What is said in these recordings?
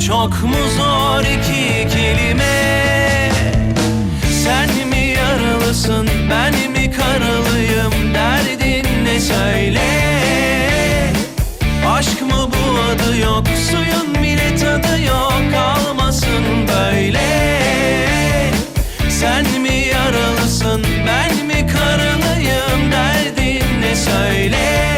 Çok mu zor iki kelime? Sen mi yaralısın ben mi karalıyım? Derdin ne söyle? Aşk mı bu adı yok Suyun bile tadı yok Kalmasın böyle. Sen mi yaralısın ben mi karalıyım? Derdin ne söyle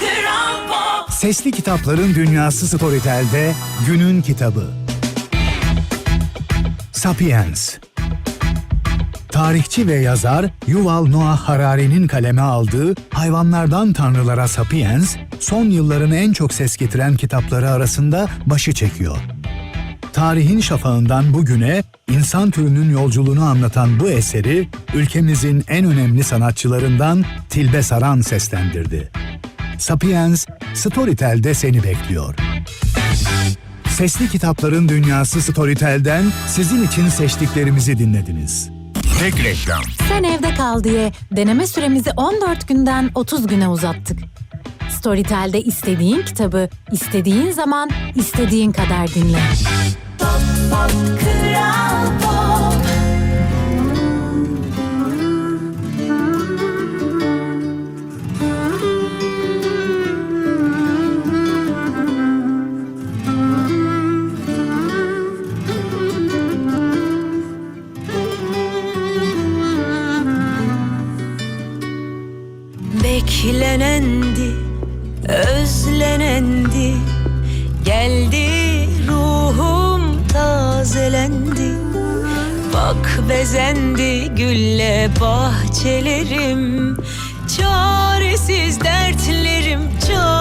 kıran pop. Sesli Kitapların Dünyası Storytel'de Günün Kitabı. Sapiens Tarihçi ve yazar Yuval Noah Harari'nin kaleme aldığı Hayvanlardan Tanrılara Sapiens, son yılların en çok ses getiren kitapları arasında başı çekiyor. Tarihin şafağından bugüne insan türünün yolculuğunu anlatan bu eseri ülkemizin en önemli sanatçılarından Tilbe Saran seslendirdi. Sapiens, Storytel'de seni bekliyor. Sesli Kitapların Dünyası Storytel'den sizin için seçtiklerimizi dinlediniz. Tek reklam. Sen evde kal diye deneme süremizi 14 günden 30 güne uzattık. Storytel'de istediğin kitabı istediğin zaman istediğin kadar dinle. Pop, pop, kıran Beklenendi, özlenendi. Geldi ruhum tazelendi. Bak bezendi gülle bahçelerim. Çaresiz dertlerim çarelendi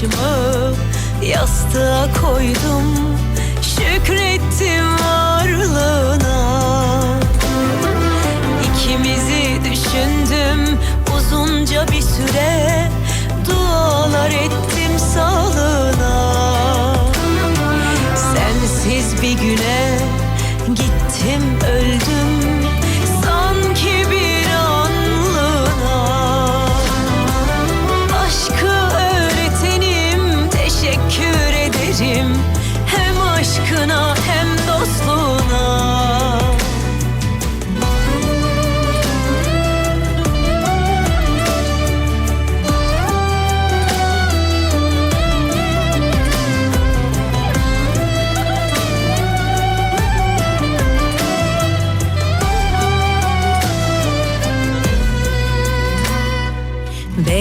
başımı yastığa koydum. Şükrettim varlığına. İkimizi düşündüm uzunca bir süre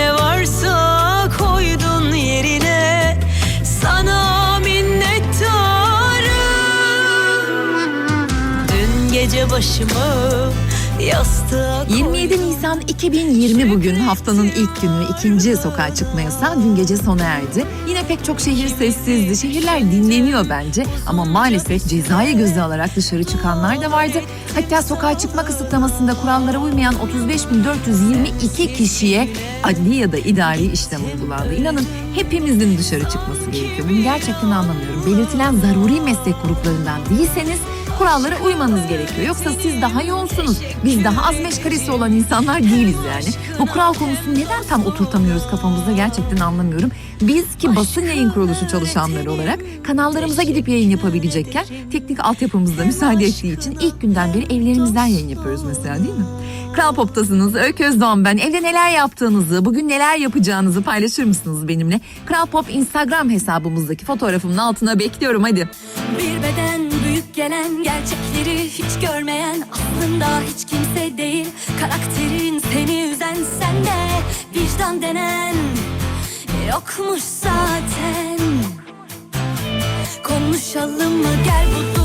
ne varsa koydun yerine. Sana minnettarım. Dün gece başımı 27 Nisan 2020 bugün haftanın ilk günü ikinci sokağa çıkma yasağı dün gece sona erdi. Yine pek çok şehir sessizdi. Şehirler dinleniyor bence ama maalesef cezayı göze alarak dışarı çıkanlar da vardı. Hatta sokağa çıkma kısıtlamasında kurallara uymayan 35.422 kişiye adli ya da idari işlem uygulandı. İnanın hepimizin dışarı çıkması gerekiyor. Bunu gerçekten anlamıyorum. Belirtilen zaruri meslek gruplarından değilseniz kurallara uymanız gerekiyor. Yoksa siz daha yoğunsunuz. Biz daha az meşgalesi olan insanlar değiliz yani. Bu kural konusunu neden tam oturtamıyoruz kafamızda gerçekten anlamıyorum. Biz ki basın yayın kuruluşu çalışanları olarak kanallarımıza gidip yayın yapabilecekken teknik altyapımız da müsaade ettiği için ilk günden beri evlerimizden yayın yapıyoruz mesela değil mi? Kral Pop'tasınız. Öykü Özdoğan ben. Evde neler yaptığınızı, bugün neler yapacağınızı paylaşır mısınız benimle? Kral Pop Instagram hesabımızdaki fotoğrafımın altına bekliyorum hadi. Bir beden gelen gerçekleri hiç görmeyen aslında hiç kimse değil. Karakterin seni üzen sende vicdan denen yokmuş zaten. Konuşalım mı? Gel bu